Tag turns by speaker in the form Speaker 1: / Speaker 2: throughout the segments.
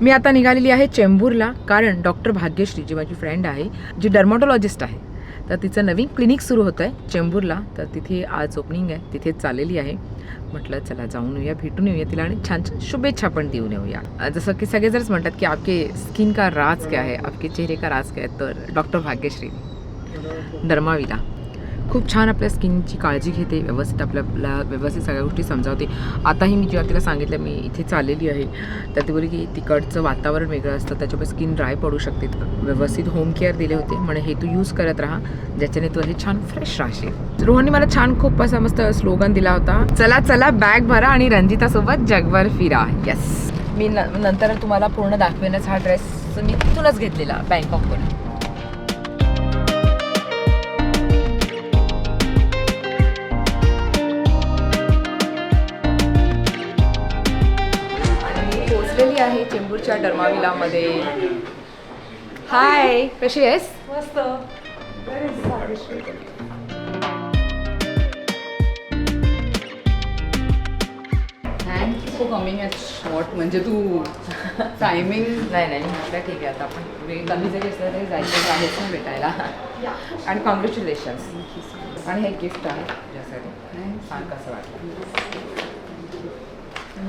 Speaker 1: मी आता निघालेली आहे चेंबूरला कारण डॉक्टर भाग्यश्री जी माझी फ्रेंड आहे जी डर्मॅटॉलॉजिस्ट आहे तर तिचं नवीन क्लिनिक सुरू होतं आहे चेंबूरला. तर तिथे आज ओपनिंग आहे तिथे चाललेली आहे. म्हटलं चला जाऊन येऊया भेटून येऊया तिला आणि छान छान शुभेच्छा पण देऊन येऊया. जसं की सगळेजणच म्हणतात की आपके स्किन का राज क्या है? आपके चेहरे का राज क्या है? तर डॉक्टर भाग्यश्री डर्माविला खूप छान आपल्या स्किनची काळजी घेते व्यवस्थित आपल्याला व्यवस्थित सगळ्या गोष्टी समजावते. आताही मी जेव्हा तिला सांगितलं मी इथे चाललेली आहे. तर ती बोलली की तिकडचं वातावरण वेगळं असतं त्याच्यामुळे स्किन ड्राय पडू शकते. व्यवस्थित होम केअर दिले होते. म्हणे हे तू यूज करत राहा ज्याच्याने तू हे छान फ्रेश राहशील. रोहनने मला छान खूप असा मस्त स्लोगन दिला होता चला चला बॅग भरा आणि रंजितासोबत जगभर फिरा. येस मी न नंतर तुम्हाला पूर्ण दाखवेनच हा ड्रेस मी तिथूनच घेतलेला बँकॉकवरून पोचलेली आहे चेंबूरच्या डर्माविलामध्ये हाय कशी आहेस?
Speaker 2: मस्त. Thank you for coming at short म्हणजे तू टायमिंग
Speaker 1: नाही नाही म्हटलं ठीक आहे आता आपण. वेळ कमी जरी असलं तरी जायचं आहेच ना भेटायला. आणि कॉंग्रॅच्युलेशन्स आणि हे गिफ्ट आहे. तुझ्यासाठी सांग कसं वाटलं.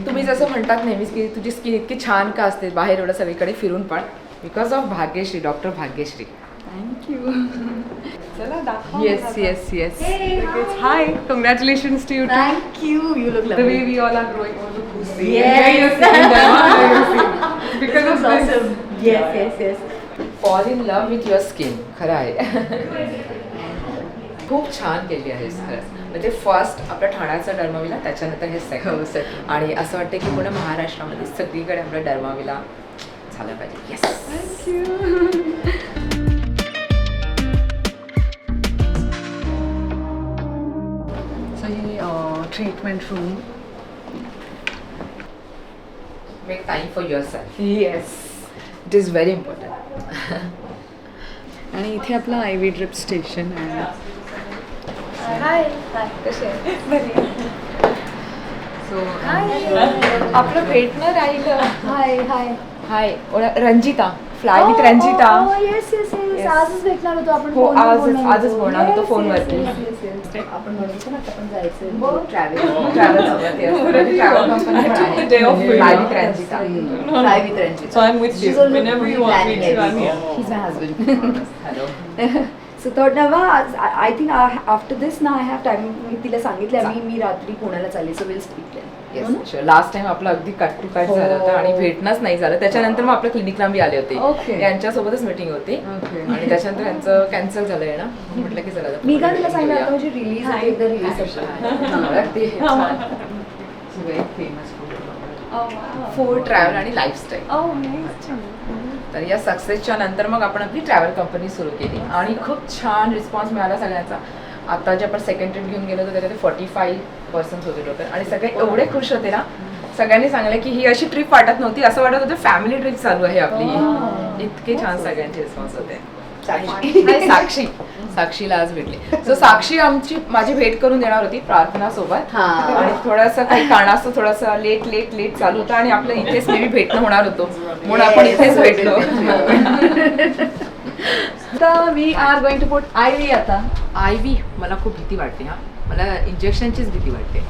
Speaker 1: तुम्ही जसं म्हणतात नेहमीच की तुझी स्किन इतकी छान का असते बाहेर एवढं सगळीकडे फिरून पण because of Bhagyashree doctor Bhagyashree
Speaker 2: thank you चला दाखव
Speaker 1: yes yes yes
Speaker 2: hi congratulations to you
Speaker 3: Thank you. You look
Speaker 2: The
Speaker 3: lovely.
Speaker 2: way we all are growing old, look who's seeing.
Speaker 3: Yes.
Speaker 2: Yeah, you're seeing them, huh? You're seeing. Because of
Speaker 3: It's
Speaker 2: this.
Speaker 3: awesome. Yes, yes, yes.
Speaker 1: Fall in love with your skin खरं आहे खूप छान केली आहेस खरंच म्हणजे first आपल्या ठाण्याचा डर्माविला त्याच्यानंतर हे
Speaker 2: हो,
Speaker 1: सेकंड
Speaker 2: second.
Speaker 1: आणि असं वाटतं की पूर्ण महाराष्ट्रामध्ये सगळीकडे आपला डर्माविला झाला पाहिजे. Yes
Speaker 2: he treatment room
Speaker 1: make time for yourself
Speaker 2: yes
Speaker 1: it is very important
Speaker 2: आणि इथे आपलं आय व्ही ड्रिप स्टेशन आहे.
Speaker 3: हाय
Speaker 1: कशी आपलं भेटणं राहिलं
Speaker 3: hi hi
Speaker 1: hi Ranjita. Fly with Ranjita.
Speaker 3: आजच भेटणार होतो आपण आज
Speaker 1: फोनवरती.
Speaker 3: आपण
Speaker 2: So
Speaker 3: third Nava, I think after this now I have time. मी तिला सांगितलं मी मी रात्री पुण्याला चालली so will speak
Speaker 1: yes last time आपलं अगदी कट टू कट झालं होतं आणि भेटणंच नाही झालं. त्याच्यानंतर मग आपल्या क्लिनिकला मी आले होते. यांच्यासोबतच मीटिंग होती. आणि त्याच्यानंतर यांचं कॅन्सल झालं आहे ना. म्हटलं की आता
Speaker 3: मी का तिला सांगितलं. आता म्हणजे रिलीज होते एकदा रिलीज
Speaker 1: हा, अगदी छान.
Speaker 2: Very famous food.
Speaker 1: Food travel आणि लाईफस्टाईल
Speaker 2: Oh.
Speaker 1: तर या सक्सेसच्या नंतर मग आपण आपली ट्रॅव्हल कंपनी सुरू केली. आणि खूप छान रिस्पॉन्स मिळाला सगळ्यांचा. आता जे आपण सेकंड ट्रिप घेऊन गेलो होतो त्याच्यात फोर्टी फाईव्ह पर्सन्स होते टोटल आणि सगळे एवढे खुश होते ना सगळ्यांनी सांगलं की ही अशी ट्रिप वाटत नव्हती. असं वाटत होतं फॅमिली ट्रिप चालू आहे आपली. इतके छान सगळ्यांचे रिस्पॉन्स होते. साक्षी. साक्षीला आज भेटले. सो साक्षी आमची माझी भेट करून देणार होती प्रार्थना सोबत
Speaker 3: हा.
Speaker 1: आणि थोडंसं काही कारणास्तव थोडंसं लेट लेट लेट चालू होतं आणि आपलं इथेच मे भेटणं होणार होतो. म्हणून आपण. इथेच भेटलो.
Speaker 2: आता we are going to put I V आता.
Speaker 1: आय व्ही मला खूप भीती वाटते हा. मला इंजेक्शनचीच भीती वाटते.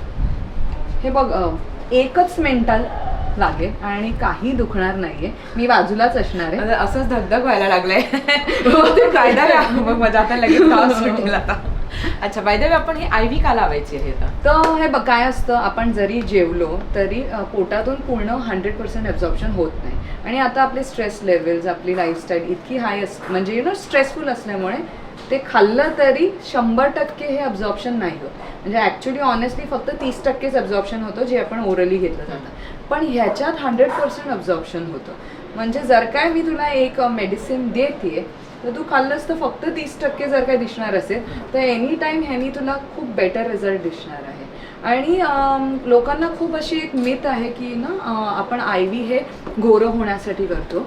Speaker 2: हे बघ एकच मेंटल लागेल आणि काही दुखणार नाहीये. मी बाजूलाच असणार आहे.
Speaker 1: असंच धगधग व्हायला लागलंय. ते कायदा आहे. मग माझा आता लगेच त्रास सुटेल आता. अच्छा बाय द आपण हे आय व्ही का लावायची आहे आता
Speaker 2: तर हे बघ काय असतं आपण जरी जेवलो तरी पोटातून पूर्ण हंड्रेड पर्सेंट ॲब्झॉर्प्शन होत नाही. आणि आता आपले स्ट्रेस लेवल्स आपली लाईफस्टाईल इतकी हाय अस म्हणजे यु नो स्ट्रेसफुल असल्यामुळे ते खाल्लं तरी शंभर टक्के हे अब्झॉर्प्शन नाही होत. म्हणजे ॲक्च्युली ऑनेस्टली फक्त तीस टक्केच अब्झॉर्प्शन होतं जे आपण ओरली घेतलं जातं. पण ह्याच्यात हंड्रेड पर्सेंट अब्झॉर्प्शन होतं. म्हणजे जर काय मी तुला एक मेडिसिन देते तर तू खाल्लंस तर फक्त तीस टक्के जर काय दिसणार असेल तर एनी टाईम ह्यानी तुला खूप बेटर रिझल्ट दिसणार आहे. आणि लोकांना खूप अशी एक मिथ आहे की ना आपण आय व्ही हे गोरं होण्यासाठी करतो.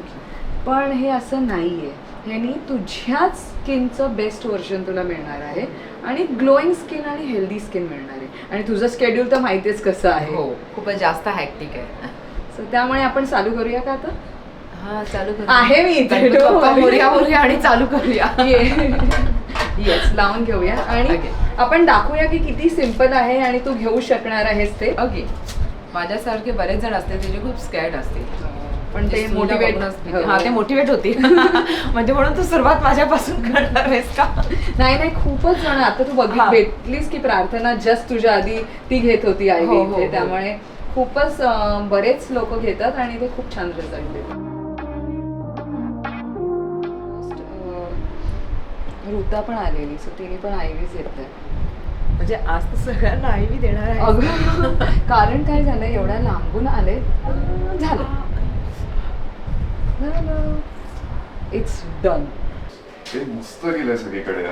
Speaker 2: पण हे असं नाही आहे ह्यानी तुझ्याच स्किनचं बेस्ट व्हर्जन तुला मिळणार आहे. आणि ग्लोईंग स्किन आणि हेल्दी स्किन मिळणार आहे. आणि तुझं स्केड्यूल तर माहितीच कसं आहे.
Speaker 1: हो खूपच जास्त हॅक्टिक आहे.
Speaker 2: सो त्यामुळे आपण चालू करूया का आता?
Speaker 1: हा चालू
Speaker 2: आहे मी इथे.
Speaker 1: गणपती बाप्पा मोरया मोरया आणि चालू करूया.
Speaker 2: येस लावून घेऊया. आणि
Speaker 1: Okay.
Speaker 2: आपण दाखवूया की किती सिंपल आहे आणि तू घेऊ शकणार आहेस ते.
Speaker 1: ओके माझ्यासारखे बरेच जण असते जे खूप स्कॅड असते
Speaker 2: पण ते मोटिवेट
Speaker 1: हा ते मोटिवेट होती. म्हणजे म्हणून तू सुरुवात माझ्यापासून करणार आहेस का?
Speaker 2: नाही नाही खूपच जण आता तू बघ. भेटलीस की प्रार्थना जस्ट तुझ्या आधी ती घेत होती आई
Speaker 1: हो, हो, हो.
Speaker 2: त्यामुळे खूपच बरेच लोक घेतात आणि ते खूप छान रिझल्ट देतात. ऋता पण आलेली सो तिने पण आयवीज घेतलंय
Speaker 1: म्हणजे आज तर सगळ्यांना मी देणार आहे.
Speaker 2: अगं कारण काय झालं एवढ्या लांबून आले अं, झालं इट्स डन
Speaker 4: ते मस्त गेलंय सगळीकडे.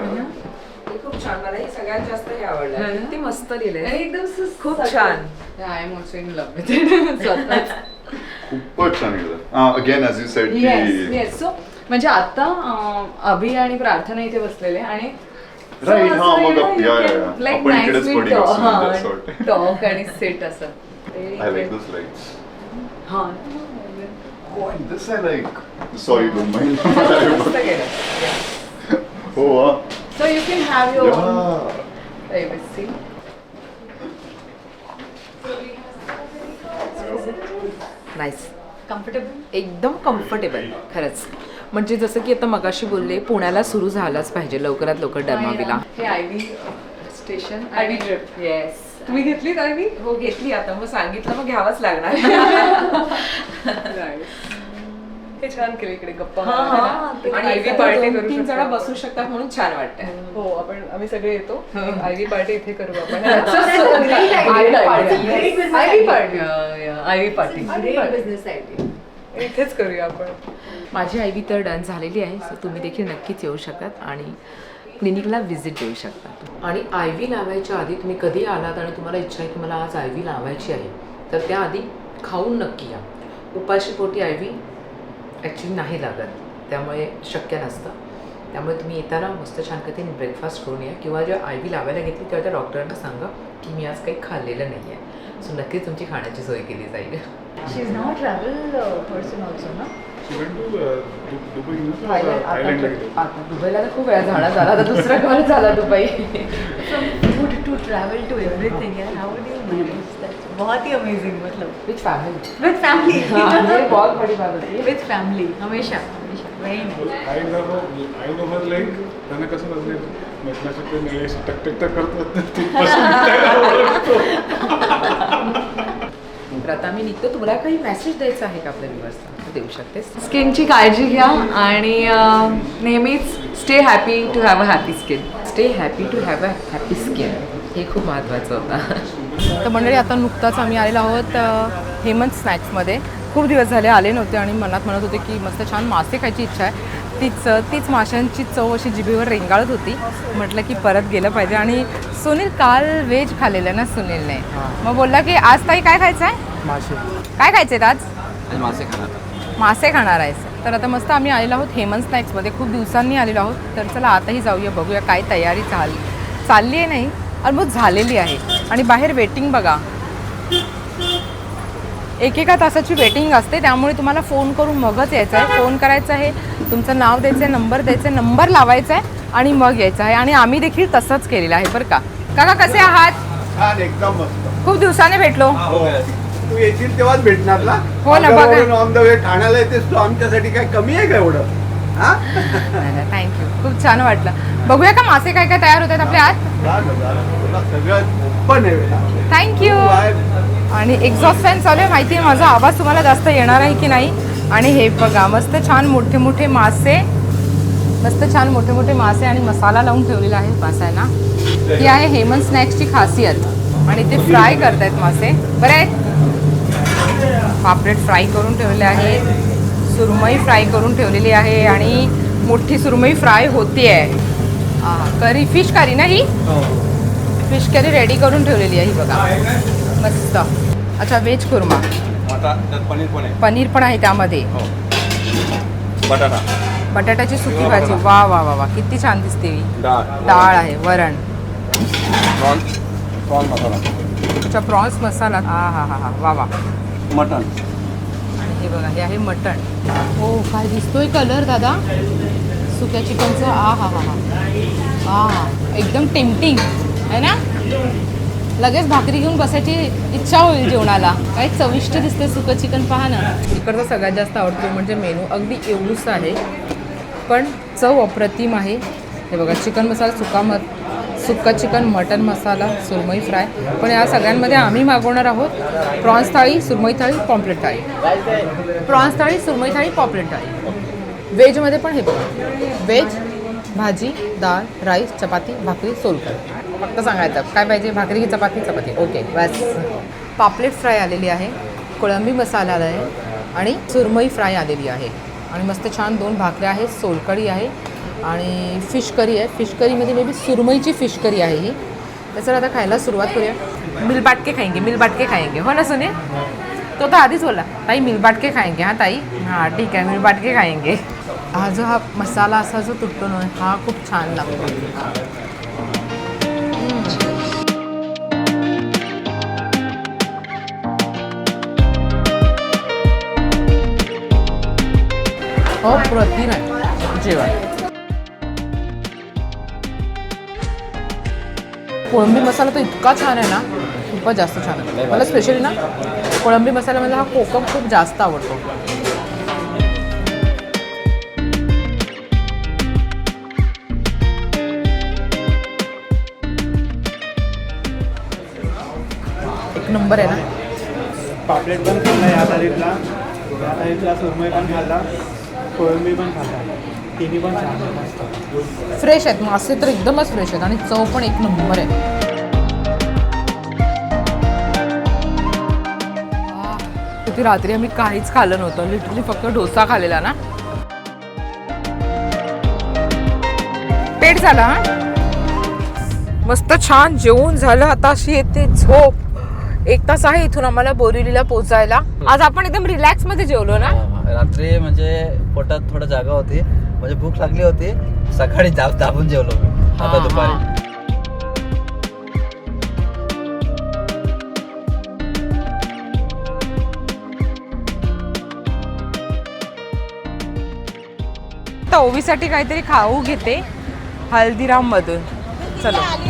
Speaker 1: ते खूप छान. मला हे सगळ्यात जास्त हे आवडलं.
Speaker 2: है ना?
Speaker 1: ते मस्त लिहिलंय
Speaker 2: एकदम
Speaker 1: खूप छान.
Speaker 2: I am also in love with स्वतःच.
Speaker 4: खूपच छान गेलं again as you said
Speaker 2: yes
Speaker 4: की
Speaker 2: येस सो म्हणजे आता अं, अभि आणि प्रार्थना इथे बसलेले आणि
Speaker 4: Right, हा, मग up- yeah, yeah, yeah.
Speaker 2: Like
Speaker 4: आपण इकडेच पडी बसून that's what.
Speaker 2: टॉक आणि सेट असं. हा.
Speaker 4: And this I like. Sorry, don't mind.
Speaker 2: मस्त गेलं
Speaker 4: oh, wow.
Speaker 2: So you can have your
Speaker 4: Yeah.
Speaker 2: Privacy
Speaker 1: nice comfortable एकदम कम्फर्टेबल खरंच म्हणजे जसं की आता मगाशी बोलले पुण्याला सुरू झालाच पाहिजे लवकरात लवकर डर्माविला
Speaker 2: हे I V station
Speaker 1: IV drip.
Speaker 2: Yes तुम्ही घेतलीत आय व्ही
Speaker 1: हो घेतली आता. मग सांगितलं मग घ्यावंच लागणार.
Speaker 2: हे छान केलं इकडे गप्पा
Speaker 1: हा,
Speaker 2: मारायला.
Speaker 1: हा. आणि एखादं
Speaker 2: पार्टी
Speaker 1: दोन
Speaker 2: करू
Speaker 1: तीन
Speaker 2: शकतो
Speaker 1: जण. बसू शकतात म्हणून छान वाटतंय.
Speaker 2: हो आपण आम्ही सगळे येतो. आय व्ही पार्टी इथे करू आपण.
Speaker 3: great idea. Great business
Speaker 2: I V
Speaker 3: idea.
Speaker 2: पार्टी. आय व्ही पार्टी.
Speaker 3: business idea.
Speaker 2: इथेच करूया आपण.
Speaker 1: माझी आय व्ही तर डन झालेली आहे सो तुम्ही देखील नक्कीच येऊ शकतात. आणि क्लिनिकला व्हिजिट देऊ शकता आणि आय व्ही लावायच्या आधी तुम्ही कधी आलात आणि तुम्हाला इच्छा आहे की मला आज आय व्ही लावायची आहे तर त्याआधी खाऊन नक्की या. उपाशी पोटी आय व्ही ॲक्च्युली नाही लागत त्यामुळे शक्य नसतं. त्यामुळे तुम्ही येताना मस्त छान पद्धतीने ब्रेकफास्ट करून या किंवा जेव्हा आय व्ही लावायला घेतली तेव्हा त्या डॉक्टरांना सांगा की मी आज काही खाल्लेलं नाही आहे सो नक्कीच तुमची खाण्याची सोय केली जाईल.
Speaker 3: She's now a travel uh, person also,
Speaker 5: uh, Uh.
Speaker 1: आता दुबईला तर खूप वेळा झाला झाला आता दुसरा कॉल झाला Dubai
Speaker 3: From food to travel to everything, and how do you manage that? बहुत ही amazing, मतलब.
Speaker 1: With family
Speaker 3: With family.
Speaker 1: बहुत बड़ी बात होती है
Speaker 3: With family, हमेशा, हमेशा. Very nice.
Speaker 5: I never, I never like, त्यांना कसं म्हणजे टक टक टक करतात.
Speaker 1: तर आता मी निघतो तुला काही मेसेज द्यायचा आहे का आपल्या व्ह्युअर्सला देऊ शकतेस.
Speaker 2: स्किनची काळजी घ्या आणि नेहमीच stay happy to have a happy skin
Speaker 1: stay happy to have a happy skin हे खूप महत्त्वाचं होतं. तर मंडळी आता नुकताच आम्ही आलेलो आहोत हेमंत स्नॅक्समध्ये खूप दिवस झाले आले नव्हते आणि मनात म्हणत होते की मस्त छान मासे खायची इच्छा आहे. तीच तीच माशांची चव अशी जिभेवर रेंगाळत होती. म्हटलं की परत गेलं पाहिजे. आणि सुनील काल व्हेज खाल्लेलं ना सुनीलने. मग बोलला की आज ताई काय खायचं आहे
Speaker 6: मासे.
Speaker 1: काय खायचे आज?
Speaker 6: आणि मासे खाणार.
Speaker 1: मासे खाणार आहेस. तर आता मस्त आम्ही आलेलो आहोत हेमंत स्नॅक्समध्ये. खूप दिवसांनी आलेलो आहोत. तर चला आताही जाऊया बघूया काय तयारी चाल चालली आहे नाही ऑलमोस्ट झालेली आहे. आणि बाहेर वेटिंग बघा. एकेका तासाची वेटिंग असते त्यामुळे तुम्हाला फोन करून मगच यायचं आहे. फोन करायचं आहे तुमचं नाव द्यायचं आहे नंबर द्यायचं आहे नंबर लावायचा आहे आणि मग यायचं आहे. आणि आम्ही देखील तसंच केलेलं आहे बरं का? काका कसे आहात?
Speaker 7: छान एकदम मस्त.
Speaker 1: खूप दिवसाने भेटलो.
Speaker 7: हो. तू येशील तेव्हाच भेटणार ना
Speaker 1: हो ना, बघा.
Speaker 7: ऑन द वे ठाण्याला येतेस तू आमच्यासाठी काय कमी आहे का एवढं? हा?
Speaker 1: थँक्यू खूप छान वाटलं. बघूया का मासे काय काय तयार होत आहेत आपल्या आत?
Speaker 7: झालं, झालं. तुला सगळं पण आहे
Speaker 1: थँक्यू. आणि एक्झॉस्ट फॅन चालू आहे माहिती आहे माझा आवाज तुम्हाला जास्त येणार आहे की नाही? आणि हे बघा मस्त छान मोठे मोठे मासे. मस्त छान मोठे मोठे मासे आणि मसाला लावून ठेवलेला आहे मासांना ही आहे हेमंत स्नॅक्सची खासियत. आणि ते फ्राय करतायत मासे. बरे आहेत पापलेट फ्राय करून ठेवले आहेत सुरमई फ्राय करून ठेवलेली आहे आणि मोठी सुरमई फ्राय होती आहे करी फिश करी ना ही? फिश करी रेडी करून ठेवलेली आहे ही बघा. मस्त. अच्छा व्हेज कुर्मा
Speaker 6: पनीर पण आहे.
Speaker 1: पनीर पण आहे त्यामध्ये.
Speaker 6: हो. बटाटा.
Speaker 1: बटाट्याची सुकी भाजी. वा वा वा वा. किती छान दिसते ही.
Speaker 6: डाळ.
Speaker 1: आहे वरण.
Speaker 6: मसाला.
Speaker 1: अच्छा प्रॉन्स मसाला. हा हा हा हा. वा वा.
Speaker 6: मटन
Speaker 1: आणि हे बघा हे आहे मटण.
Speaker 8: हो काय दिसतोय कलर दादा? सुक्या चिकनचं? आ हा हा हा. हा एकदम टेम्पटिंग आहे ना? लगेच भाकरी घेऊन बसायची इच्छा होईल जेवणाला. काय चविष्ट दिसते सुकं चिकन पहा ना.
Speaker 1: इकडचा सगळ्यात जास्त आवडतो म्हणजे मेनू. अगदी एवढूसा आहे पण चव अप्रतिम आहे. हे बघा चिकन मसाला सुका म सुक्का चिकन मटन मसाला सुरमई फ्राय. पण या सगळ्यांमध्ये आम्ही मागवणार आहोत प्रॉन्स थाळी सुरमई थाळी पॉम्पलेट थाळी. प्रॉन्स थाळी सुरमई थाळी पॉम्पलेट थाळी. व्हेजमध्ये पण हे बघा. व्हेज भाजी डाळ राईस चपाती भाकरी सोलकर फक्त सांगायचं काय पाहिजे? भाकरी की चपाती? चपाती. ओके बस. पापलेट फ्राय आलेली आहे कोळंबी मसाला आला आहे आणि सुरमई फ्राय आलेली आहे. आणि मस्त छान दोन भाकऱ्या आहेत सोलकढी आहे आणि फिश करी आहे. Fish करीमध्ये may be सुरमईची fish curry आहे ही. तर आता खायला सुरुवात करूया. मिलबाटके खाएंगे मिल खाएंगे हो ना सुने? तो तर आधीच बोला ताई मिलबाटके खाएंगे हां ताई? हां ठीक आहे मिलबाटके खाएंगे हा जो हा मसाला असा जो तुटतो ना हा खूप छान लागतो. हो प्रतिम आहे. जेवण. कोळंबी मसाला तर इतका छान आहे ना खूपच जास्त छान आहे. मला स्पेशली ना कोळंबी मसाल्यामध्ये हा कोकम खूप जास्त आवडतो. एक नंबर आहे ना.
Speaker 9: पापलेट पण खाल्ला या तारीखला. या तारीखला सुरमई पण खाल्ला कोळंबी पण खाल्ला. तिन्ही पण छान आहे मस्त
Speaker 1: फ्रेश आहेत. मासे तर एकदमच फ्रेश आहेत आणि चव पण एक नंबर आहे. किती रात्री आम्ही काहीच खाल्लं नव्हतं. लिटरली फक्त डोसा खाल्लेला ना. पेट झाला हा? मस्त छान जेवून झालं. आता अशी येते झोप. एक तास आहे इथून आम्हाला बोरिवलीला पोहोचायला आज आपण एकदम रिलॅक्समध्ये जेवलो ना?
Speaker 10: रात्री म्हणजे पोटात थोडं जागा होती. म्हणजे भूक लागली होती. सकाळी दाब दाबून जेवलो मी.
Speaker 1: हा,
Speaker 10: आता. दुपारी.
Speaker 1: ओवीसाठी काहीतरी खाऊ घेते हल्दीराम मधून चलो.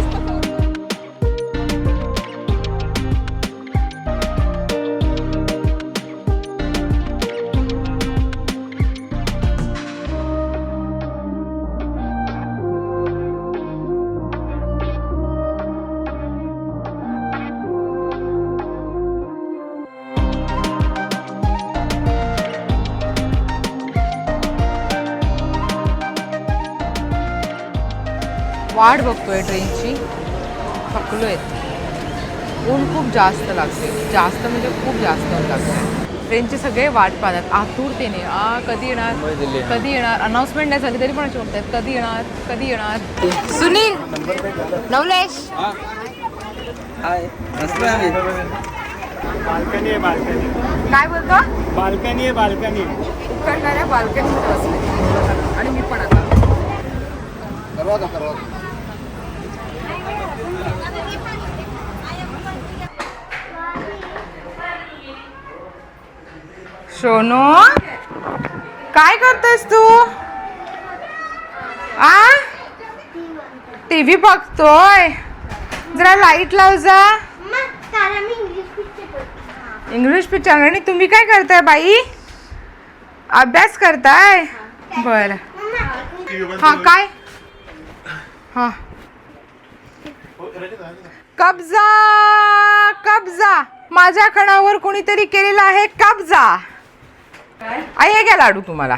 Speaker 1: वाट बघतोय ट्रेनची. थकलोय. ऊन खूप जास्त लागते. जास्त म्हणजे खूप जास्त ऊन लागते. ट्रेनचे सगळे वाट पाहतात. आतुरतेने. आ कधी येणार. कधी येणार? अनाऊन्समेंट नाही झाली तरी पण असे बघतात? कधी येणार? कधी येणार? सुनील! नवलेश.
Speaker 9: बाल्कनी आहे बाल्कनी.
Speaker 1: काय बोलतो?
Speaker 9: बाल्कनी आहे बाल्कनी.
Speaker 1: उकडणाऱ्या बाल्कनीमध्ये बसले. आणि मी पण आता. सोनू काय करतोयस तू? आ? टीव्ही बघतोय. जरा लाइट लाव जा. इंग्लिश पिक्चर आणि तुम्ही काय करताय बाई? अभ्यास करताय? बर. हा काय? हा. कब्जा कब्जा. माझ्या खणावर कोणीतरी केलेला आहे कब्जा. आई हे घ्या लाडू तुम्हाला.